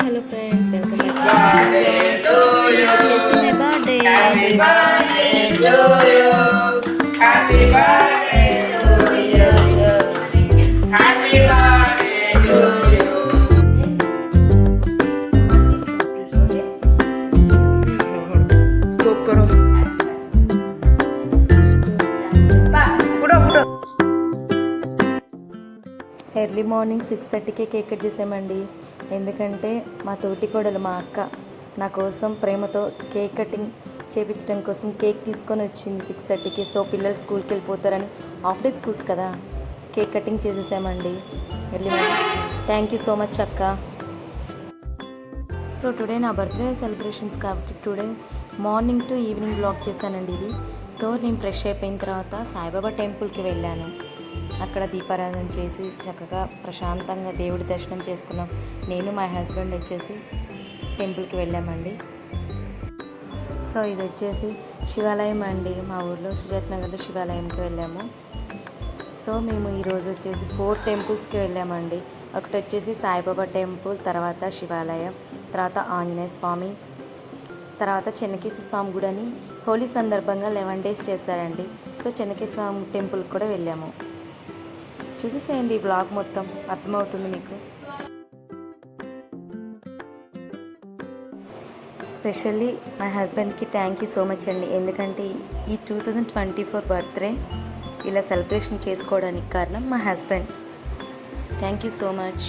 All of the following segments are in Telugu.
హలో ఫ్రెండ్స్ వెల్కమ్ బ్యాక్ వచ్చేసి my birthday early morning six థర్టీకే కేక్ కట్ చేసామండి. ఎందుకంటే మా తోటి కోడలు మా అక్క నా కోసం ప్రేమతో కేక్ కటింగ్ చేపించడం కోసం కేక్ తీసుకొని వచ్చింది సిక్స్ థర్టీకి. సో పిల్లలు స్కూల్కి వెళ్ళిపోతారని హాఫ్ డే స్కూల్స్ కదా. కేక్ కటింగ్ చేసేసామండి. వెళ్ళి థ్యాంక్ యూ సో మచ్ అక్క. సో టుడే నా బర్త్డే సెలబ్రేషన్స్ కాబట్టి today morning to evening vlog చేశానండి ఇది. సో నేను ఫ్రెష్ అయిపోయిన తర్వాత సాయిబాబా టెంపుల్కి వెళ్ళాను. అక్కడ దీపారాధన చేసి చక్కగా ప్రశాంతంగా దేవుడి దర్శనం చేసుకున్నాం. నేను మా హస్బెండ్ వచ్చేసి టెంపుల్కి వెళ్ళామండి. సో ఇది వచ్చేసి శివాలయం అండి. మా ఊర్లో సుజాత్ నగర్లో శివాలయంకి వెళ్ళాము. సో మేము ఈరోజు వచ్చేసి ఫోర్ టెంపుల్స్కి వెళ్ళామండి. ఒకటి వచ్చేసి సాయిబాబా టెంపుల్ తర్వాత శివాలయం తర్వాత ఆంజనేయ స్వామి తర్వాత చెన్నకేశ్వర స్వామి గుడి అని హోలీ సందర్భంగా లెవెన్ డేస్ చేస్తారండి. సో చెన్నకేశ్వర స్వామి టెంపుల్కి కూడా వెళ్ళాము. చూసేసేయండి ఈ బ్లాగ్ మొత్తం. అర్థమవుతుంది మీకు? స్పెషల్లీ మై హస్బెండ్కి థ్యాంక్ యూ సో మచ్ అండి. ఎందుకంటే ఈ two thousand twenty four birthday ఇలా సెలబ్రేషన్ చేసుకోవడానికి కారణం మా husband thank you so much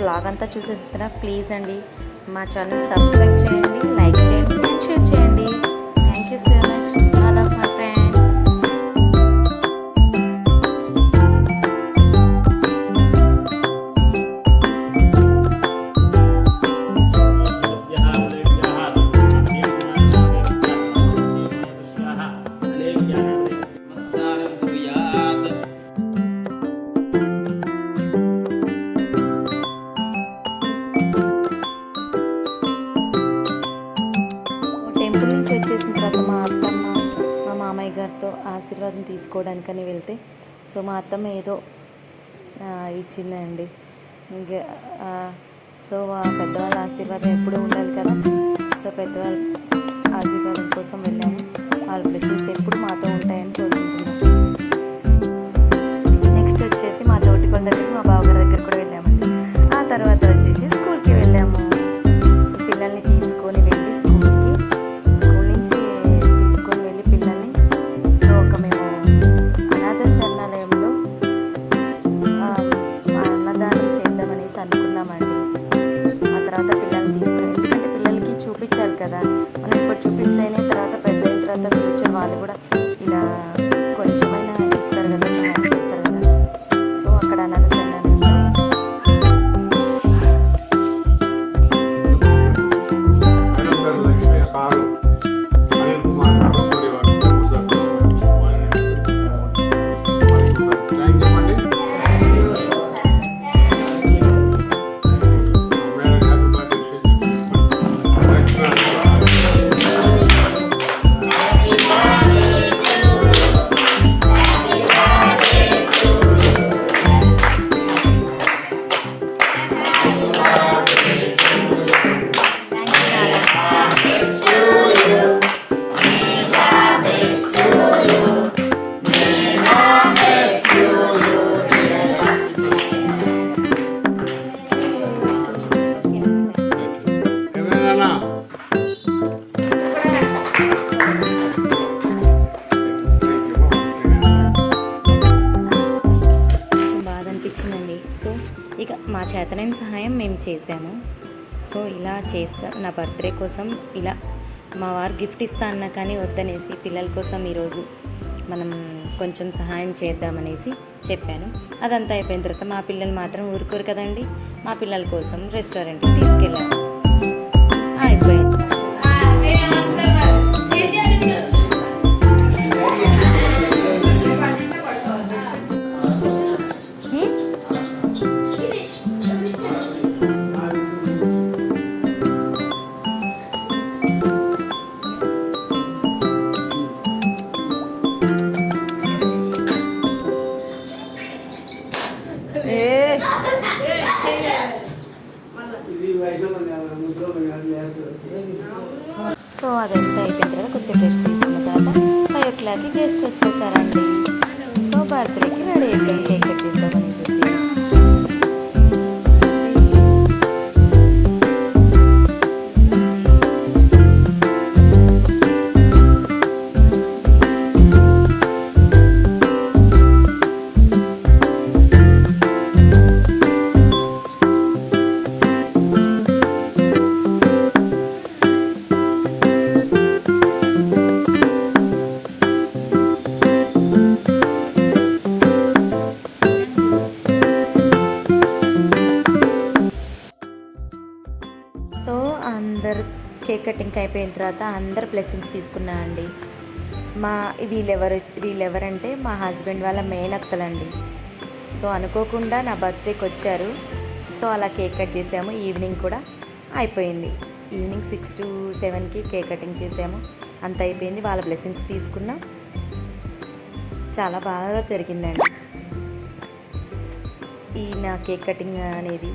vlog అంతా చూసేస్తారా? ప్లీజ్ అండి మా ఛానల్ సబ్స్క్రైబ్ చేయండి లైక్ చేయండి షేర్ చేయండి. థ్యాంక్ యూ సో టెంపుల్ నుంచి వచ్చేసిన తర్వాత మా అత్తమ్మ మా మామయ్య గారితో ఆశీర్వాదం తీసుకోవడానికని వెళ్తే సో మా అత్తమ్మ ఏదో ఇచ్చిందండి. ఇంకా సో మా పెద్దవాళ్ళ ఆశీర్వాదం ఎప్పుడూ ఉండాలి కదా? సో పెద్దవాళ్ళ ఆశీర్వాదం కోసం వెళ్ళాము. వాళ్ళ బ్లెస్సింగ్స్ ఎప్పుడు మాతో ఉంటాయని చేతనైన సహాయం మేము చేశాము. సో ఇలా చేస్తా నా బర్త్డే కోసం ఇలా మా వారు గిఫ్ట్ ఇస్తా అన్నా కానీ వద్దనేసి పిల్లల కోసం ఈరోజు మనం కొంచెం సహాయం చేద్దామనేసి చెప్పాను. అదంతా అయిపోయిన తర్వాత మా పిల్లలు మాత్రం ఊరుకోరు కదండి. మా పిల్లల కోసం రెస్టారెంట్కి తీసుకెళ్ళాను సో అదంతా అయిపోయిన తర్వాత కొంచెం రెస్ట్ తీసుకున్న తర్వాత ఫైవ్ ఓ క్లాక్కి గెస్ట్ వచ్చేసారండి. సో బర్త్డేకి రెడీ అయిపోయాం కేక్ కట్ చేద్దాం డ్రింక్ అయిపోయిన తర్వాత అందరు బ్లెస్సింగ్స్ తీసుకున్నా అండి. మా వీళ్ళెవరు వీళ్ళెవరంటే మా హస్బెండ్ వాళ్ళ మేనత్తలండి సో అనుకోకుండా నా బర్త్డేకి వచ్చారు. సో అలా కేక్ కట్ చేసాము. ఈవినింగ్ కూడా అయిపోయింది. ఈవినింగ్ సిక్స్ టు సెవెన్కి కేక్ కటింగ్ చేసాము. అంత అయిపోయింది. వాళ్ళ బ్లెస్సింగ్స్ తీసుకున్నాం. చాలా బాగా జరిగిందండి. ఈ నా కేక్ కటింగ్ అనేది.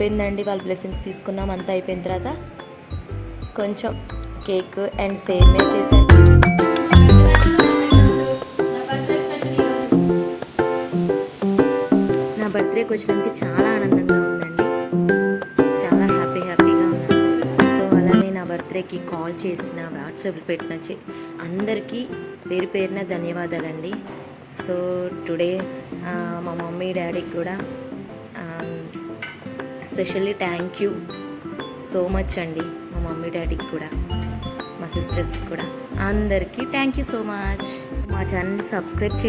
అయిపోయిందండి వాళ్ళ బ్లెస్సింగ్స్ తీసుకున్నాం అంతా అయిపోయిన తర్వాత కొంచెం కేక్ అండ్ సేమే చేశాను నా బర్త్డేకి వచ్చినందుకు చాలా ఆనందంగా ఉందండి. చాలా హ్యాపీ హ్యాపీగా ఉన్నాను. సో అలానే నా బర్త్డేకి కాల్ చేసిన వాట్సాప్ పెట్టిన అందరికీ పేరు పేరున ధన్యవాదాలండి. సో టుడే మా మమ్మీ డాడీకి కూడా specially thank you so much అండి మా మమ్మీ డాడీకి కూడా మా సిస్టర్స్కి కూడా. అందరికీ థ్యాంక్ యూ సో మచ్. మా ఛానల్ సబ్స్క్రైబ్ చేయండి.